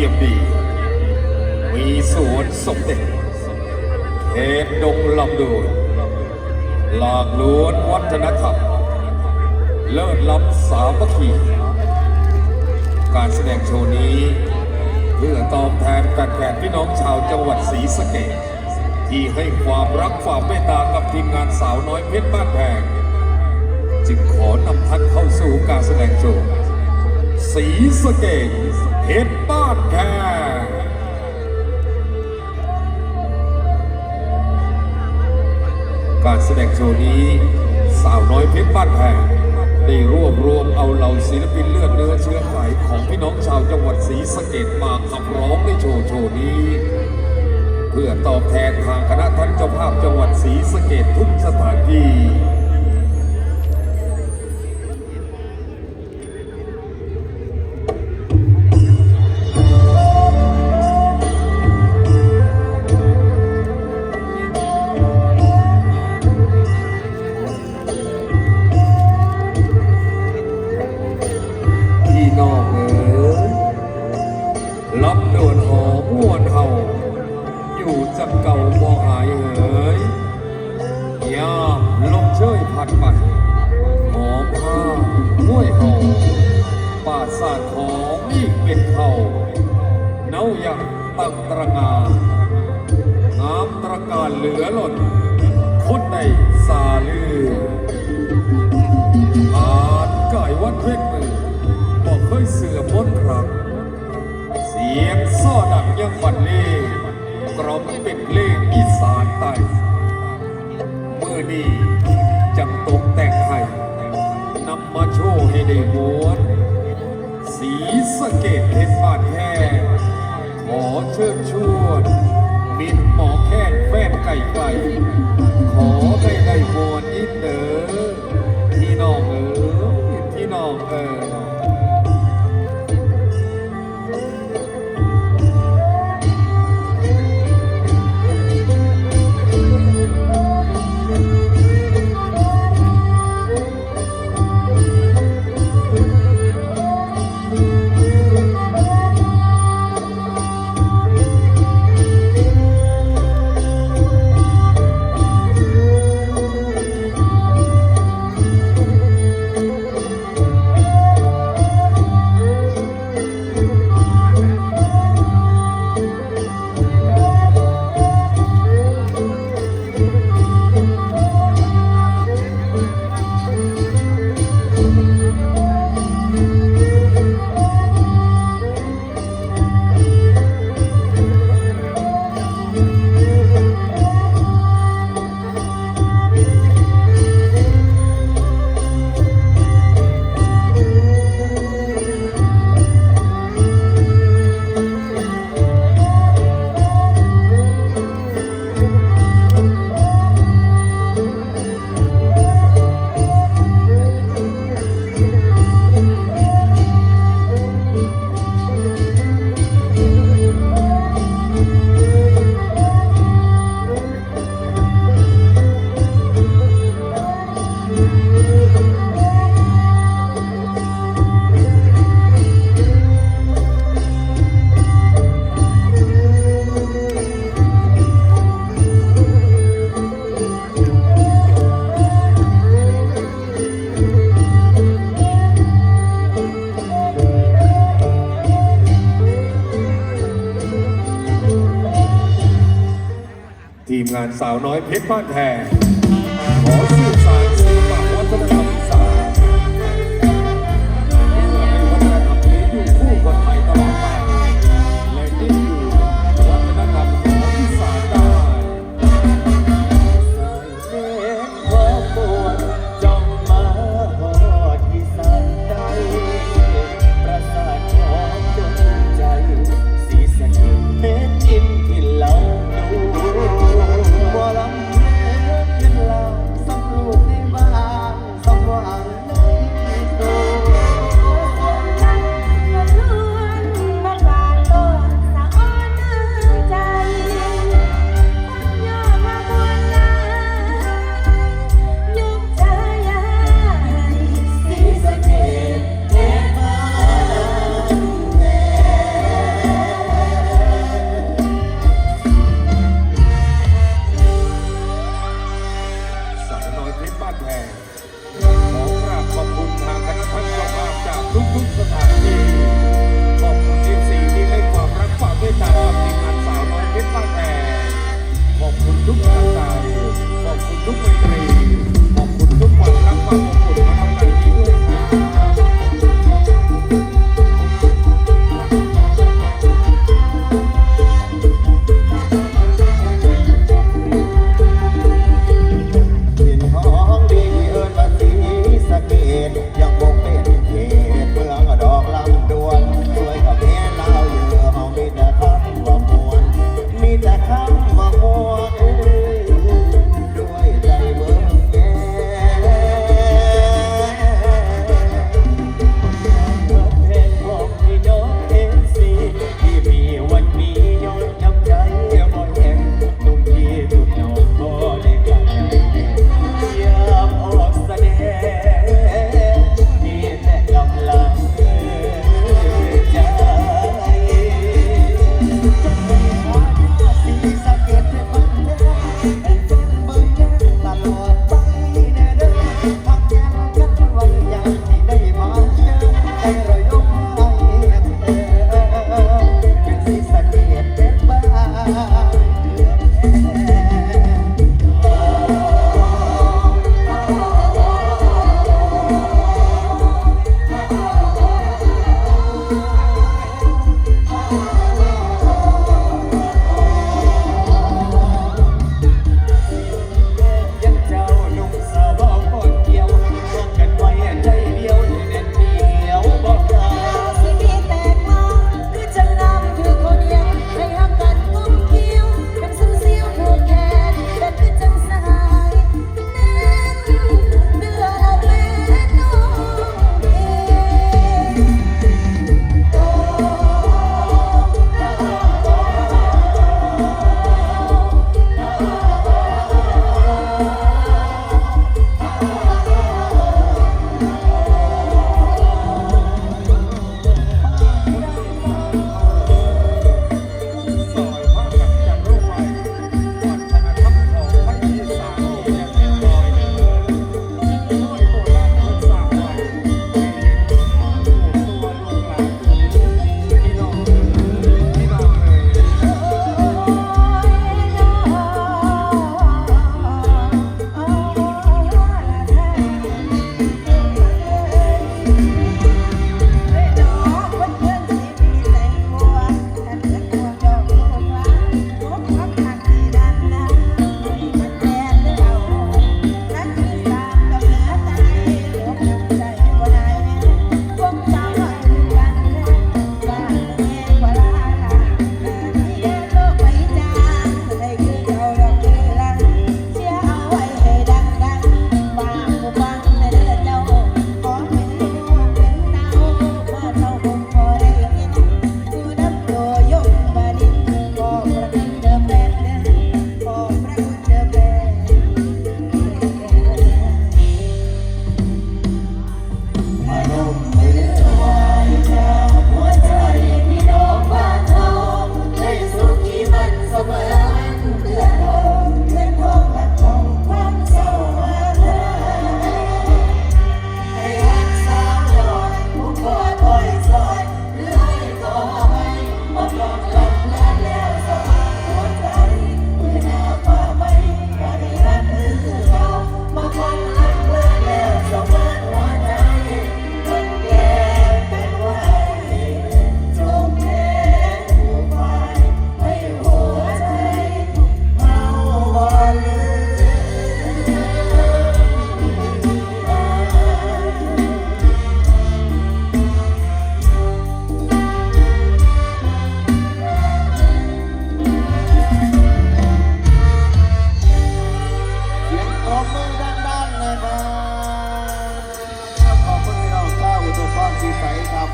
รียมดี มีสวนสมเด็จเขตดงลำดูนหลากล้วนวัฒนธรรม เลิศล้ำสามัคคี การแสดงโชว์นี้ เพื่อตอบแทนการแข่พี่น้องชาวจังหวัดศรีสะเกษที่ให้ความรักความเมตตากับทีมงานสาวน้อยเพชรบ้านแพงจึงขอนำท่านเข้าสู่การแสดงโชว์ศรีสะเกษ เพชรบ้านแพงการแสดงโชว์นี้สาวน้อยเพชรบ้านแพงได้รวบรวมเอาเหล่าศิลปินเลือดเนื้อเชื้อไขของพี่น้องชาวจังหวัดศรีสะเกดมาขับร้องในโชว์โชว์นี้ เพื่อตอบแทนทางคณะท่านเจ้าภาพจังหวัดศรีสะเกดทุกสถานที่ รับเดินหอมมวนเฮาอยู่จักเก่าบ่หายเอ๋ยยามลมเชยพัดไปหอมผ้าห้วยเฮาป่าสาทของอีกเป็นเขาเน่าอยากตั้งตระงานงามตระการเหลือหล่นคนในสาลือผ่านกายวัดเพชรมือบอกเคยเสื่อมมนครั้ง สียงซ้อดังยังบันเลงกรอบเป็นเลงอีสานใต้เมื่อนี้จังตกแต่งให้นำมาโชว์ให้ได้มวนสีสะเกตเพชรบ้านแค่ขอเชิญชวนมินหมอแค่แฟนไก่ไก่ขอได้ได้มวนอินเดอพี่น้องเออพี่น้องเออ ทีมงานสาวน้อยเพชรบ้านแพง Bye.